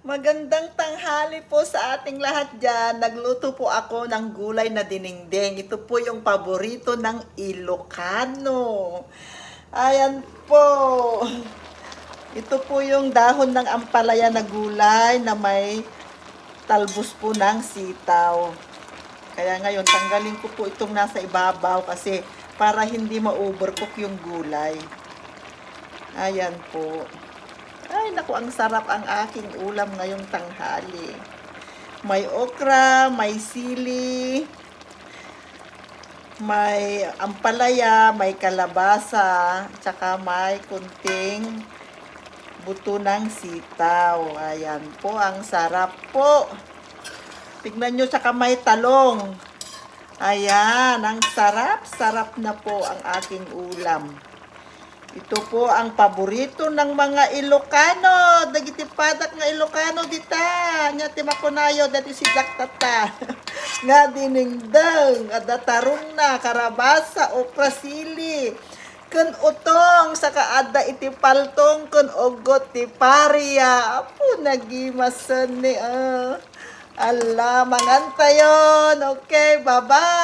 Magandang tanghali po sa ating lahat dyan. Nagluto po ako ng gulay na dinengdeng. Ito po yung paborito ng Ilocano. Ayan po. Ito po yung dahon ng ampalaya na gulay na may talbos po ng sitaw. Kaya ngayon, tanggalin ko po itong nasa ibabaw kasi para hindi ma-overcook yung gulay. Ayan po. Ay, naku, ang sarap ang aking ulam ngayong tanghali. May okra, may sili, may ampalaya, may kalabasa, tsaka may kunting buto ng sitaw. Ayan po, ang sarap po. Tignan nyo, tsaka may talong. Ayan, ang sarap, sarap na po ang aking ulam. Ito po ang paborito ng mga Ilocano. Dagitipadak nga Ilocano dita. Nya timakunayo dati si Daktata. nga diningdang, adatarong na, karabasa, okra sili. Kun utong sa kaada iti paltong kun ugot ti pariya. Apo nagimasan ni ah. Ala, mangantayon. Okay, bye-bye.